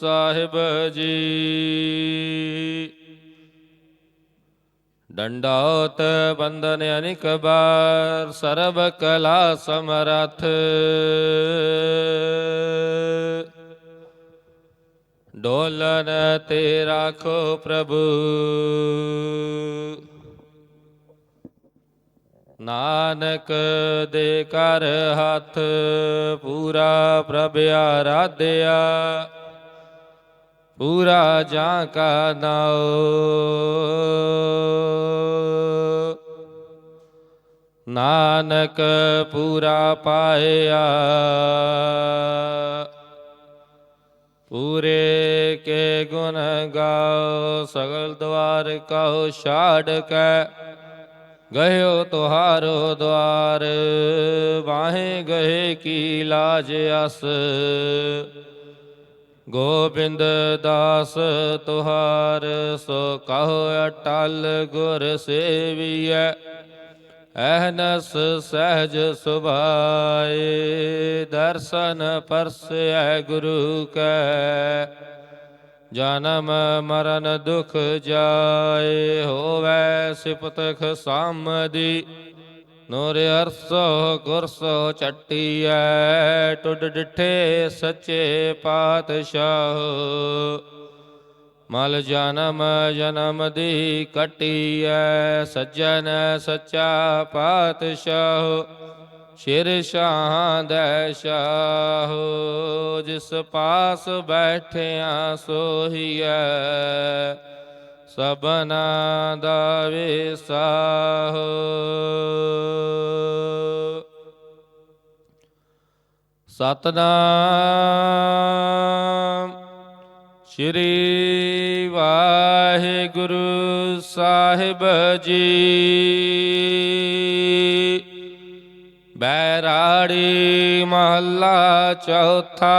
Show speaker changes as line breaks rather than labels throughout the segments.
ਸਾਹਿਬ ਜੀ। ਡੰਡਾਉਤ ਬੰਦਨ ਅਨਿਕ ਬਾਰ ਸਰਬ ਕਲਾ ਸਮਰਥ। ਡੋਲਨ ਤੇ ਰਾਖੋ ਪ੍ਰਭੂ। ਨਾਨਕ ਦੇ ਕਰ ਹੱਥ ਪੂਰਾ ਪ੍ਰਭ ਆਰਾਧਿਆ। ਪੂਰਾ ਜਾਂ ਕਾ ਨਾਉ ਨਾਨਕ ਪੂਰਾ ਪਾਇਆ ਪੂਰੇ ਕੇ ਗੁਣ ਗਾਓ, ਸਗਲ ਦਵਾਰ ਕਹੋ ਛਾੜ ਕੈ। ਗਇਓ ਤੁਹਾਰੋ ਦਵਾਰ ਬਾਹੇ ਗਏ ਕੀ ਲਾਜ ਅਸ। ਗੋਬਿੰਦ ਦਾਸ ਤੁਹਾਰ, ਸੋ ਕਹੋ ਅਟਲ ਗੁਰ ਸੇਵੀਐ ਅਹਨਸ ਸਹਿਜ ਸੁਭਾਏ, ਦਰਸ਼ਨ ਪਰਸੈ ਗੁਰੂ ਕੈ, ਜਨਮ ਮਰਨ ਦੁਖ ਜਾਏ, ਹੋਵੈ ਸਿਪਤ ਖਸਾਮਦੀ ਨੂਰ ਅਰਸੋ ਗੁਰਸੋ ਚੱਟੀਐ, ਟੁੱਡ ਡਿਠੇ ਸੱਚੇ ਪਾਤਸ਼ਾਹ। ਮਲ ਜਨਮ ਜਨਮ ਦੀ ਕਟੀਐ, ਸੱਜਣ ਸੱਚਾ ਪਾਤਸ਼ਾਹ। ਸ਼ਿਰ ਸ਼ਾਹ ਦੇ ਸ਼ਾਹ, ਜਿਸ ਪਾਸ ਬੈਠਿਆ ਸੋਹੀਐ। ਸਭਨਾ ਦਾ ਵਿਸਾਹ ਸਤਨਾਮ ਸ਼੍ਰੀ ਵਾਹਿਗੁਰੂ ਸਾਹਿਬ ਜੀ। ਬੈਰਾੜੀ ਮਹੱਲਾ ਚੌਥਾ।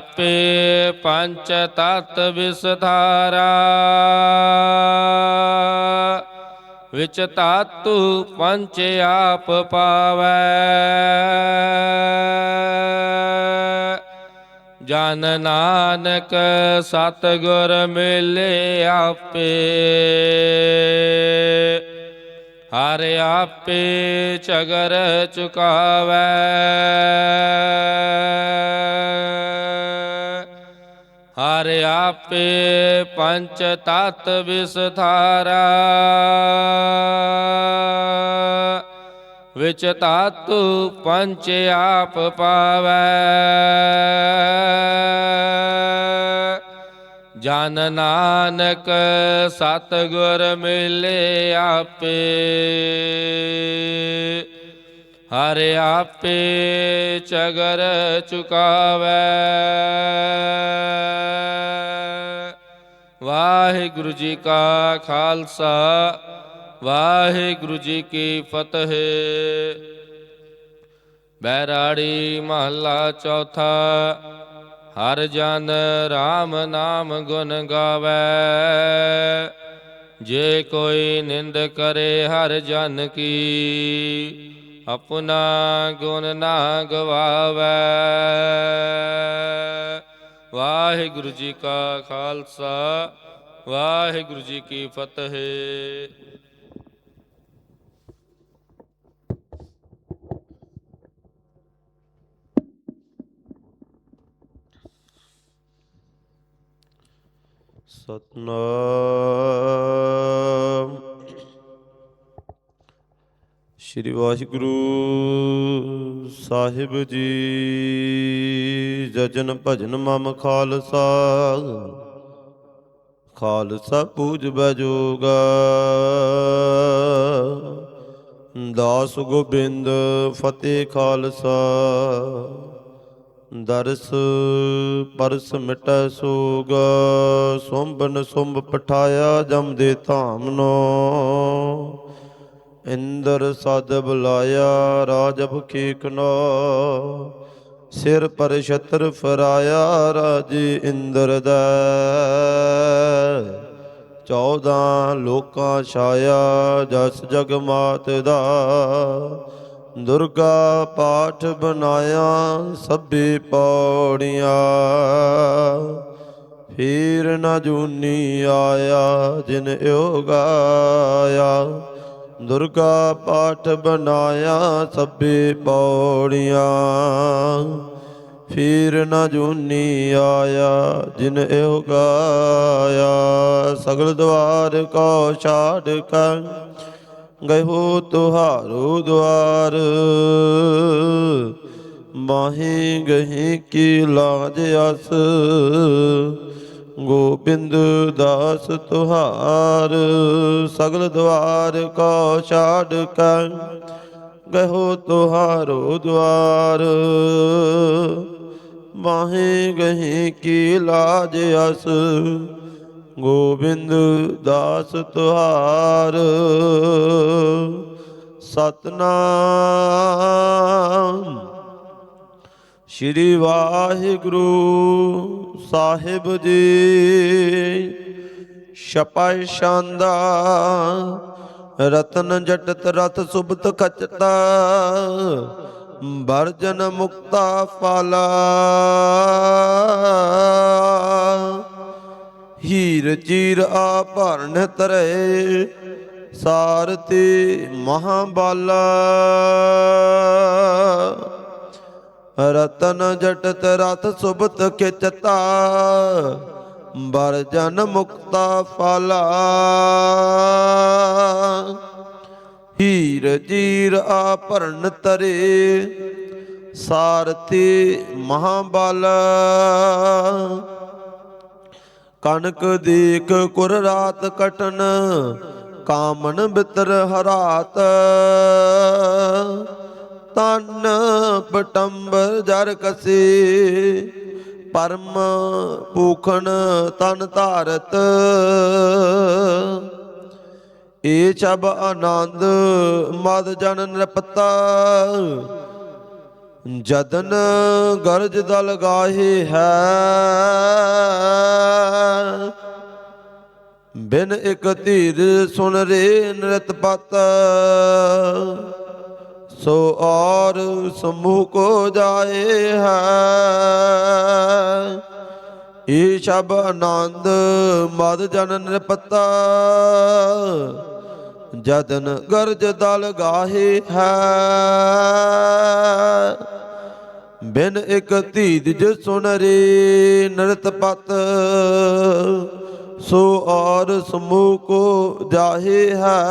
ਆਪੇ ਪੰਚ ਤਤ ਵਿਸਥਾਰਾ ਵਿਚ ਤਾਤੂ ਪੰਚ ਆਪ ਪਾਵੈ। ਜਨ ਨਾਨਕ ਸਤਿਗੁਰ ਮਿਲੇ ਆਪੇ, ਹਰ ਆਪੇ ਝਗਰ ਚੁਕਾਵੈ। ਹਰ ਆਪੇ ਪੰਚ ਤਤ ਵਿਸਥਾਰਾ। ਵਿਚ ਤਾਤੂ ਪੰਚ ਆਪ ਪਾਵੈ। ਜਨ ਨਾਨਕ ਸਤਿਗੁਰ ਮਿਲੇ ਆਪੇ। ਹਰ ਆਪੇ ਚਗਰ ਚੁਕਾਵੈ। ਵਾਹਿਗੁਰੂ ਜੀ ਕਾ ਖਾਲਸਾ, ਵਾਹਿਗੁਰੂ ਜੀ ਕੀ ਫਤਿਹ। ਬੈਰਾੜੀ ਮਹੱਲਾ ਚੌਥਾ, ਹਰ ਜਨ RAM ਨਾਮ ਗੁਣ ਗਾਵੇ। ਜੇ ਕੋਈ ਨਿੰਦ ਕਰੇ ਹਰ ਜਨ ਕੀ ਆਪਣਾ ਗੁਣ ਨਾ ਗਵਾਵੇ ਵਾਹਿਗੁਰੂ ਜੀ ਕਾ ਖਾਲਸਾ ਵਾਹਿਗੁਰੂ ਜੀ ਕੀ ਫਤਿਹ
ਸਤਨਾਮ ਸ੍ਰੀ ਵਾਹਿਗੁਰੂ ਸਾਹਿਬ ਜੀ। ਜਜਨ ਭਜਨ ਮਮ ਖਾਲਸਾ। ਖਾਲਸਾ ਪੂਜ ਬਜੋਗਾ। ਦਾਸ ਗੋਬਿੰਦ ਫਤਿਹ ਖਾਲਸਾ। ਦਰਸ ਪਰਸ ਮਿਟੈ ਸੋਗ। ਸੁੰਬਨ ਸੁੰਬ ਪਠਾਇਆ ਜਮ ਦੇ ਧਾਮ ਨੋ। ਇੰਦਰ ਸਦ ਬੁਲਾਇਆ ਰਾਜਬ ਕੀਕਨੋ ਸਿਰ ਪਰ ਛਤਰ ਫਰਾਇਆ, ਰਾਜੇ ਇੰਦਰ ਦਾ। ਚੌਦਾਂ ਲੋਕਾਂ ਛਾਇਆ, ਜਸ ਜਗ ਮਾਤ ਦਾ। ਦੁਰਗਾ ਪਾਠ ਬਨਾਇਆ ਸਭੇ ਪੌੜੀਆਂ। ਫੇਰ ਨਾ ਜੂਨੀ ਆਇਆ, ਜਿਨ ਏਉ ਗਾਇਆ ਦੁਰਗਾ ਪਾਠ ਬਨਾਇਆ ਸਭੇ ਪੌੜੀਆਂ। ਫੇਰ ਨਾ ਜੂਨੀ ਆਇਆ ਜਿਨ ਏਉ ਗਾਇਆ। ਸਗਲ ਦਵਾਰ ਕੋ ਛਾੜ ਕਰ ਗਇਓ ਤੁਹਾਰੂ ਦਵਾਰ ਮਾਹੀ ਗਹੀ ਕੀ ਲਾਜ ਅਸ ਗੋਬਿੰਦ ਦਾਸ ਤੁਹਾਰ, ਸਗਲ ਦਵਾਰ ਕੋ ਛਾੜ ਕਰ ਗਇਓ ਤੁਹਾਰੋ ਦਵਾਰ ਮਾਹੀ ਗਹੀ ਕੀ ਲਾਜ ਅਸ, ਗੋਬਿੰਦ ਦਾਸ ਤੁਹਾਰ। ਸਤਨਾਮ। ਸ਼੍ਰੀ ਵਾਹਿਗੁਰੂ। ਸਾਹਿਬ ਜੀ। ਛਪੈ ਸ਼ਾਂਦਾ ਰਤਨ ਜਟਤ, ਰਤ ਸੁਬਤ ਖਚਤਾ, ਵਰਜਨ ਮੁਕਤਾ ਫਾਲਾ। ਹੀਰ ਚੀਰ ਆ ਭਰਨ ਤਰੇ ਸਾਰਤੀ ਮਹਾਬਾਲਾ। ਰਤਨ ਜਟਤ ਰਥ ਸੁਭਤ ਖਿਚਤਾ, ਬਰ ਜਨ ਮੁਕਤਾ ਫਾਲਾ। ਹੀਰ ਜੀਰ ਆਭਰਨ ਤਰੇ ਸਾਰਤੀ ਮਹਾਬਾਲਾ। ਕਨਕ ਦੇਖ ਕੁਰ ਰਾਤ ਕਟਨ, ਕਾਮਨ ਬਿਤਰ ਹਰਾਤ। ਤਨ ਟੰਬਰ ਜਰ ਕਸੇ, ਪਰਮ ਪੂਖਣ ਤਨ ਧਾਰਤ। ਏ ਛਬ ਆਨੰਦ ਮਦ ਜਨ ਨਿਰਪਤਾ, ਜਦਨ ਗਰਜ ਦਲ ਗਾਹੇ ਹੈ। ਬਿਨ ਇਕ ਧੀਰ ਸੁਨ ਰੇ ਨ੍ਰਿਤ ਪਤ ਸੋ ਔਰ ਸਮੂਹ ਕੋ ਜਾਏ ਹੈ। ਏ ਸ਼ਬ ਆਨੰਦ, ਮਦ ਜਨ ਨਿਰਪਤਾ। ਜਦਨ ਗਰਜ ਦਲ ਗਾਹੇ ਹੈ। ਬਿਨ ਇਕ ਧੀਜ ਸੁਨ ਰੇ ਨਰਤ ਪਤ। ਸੋ ਔਰ ਸਮੂਹ ਕੋ ਜਾਹੇ ਹੈ।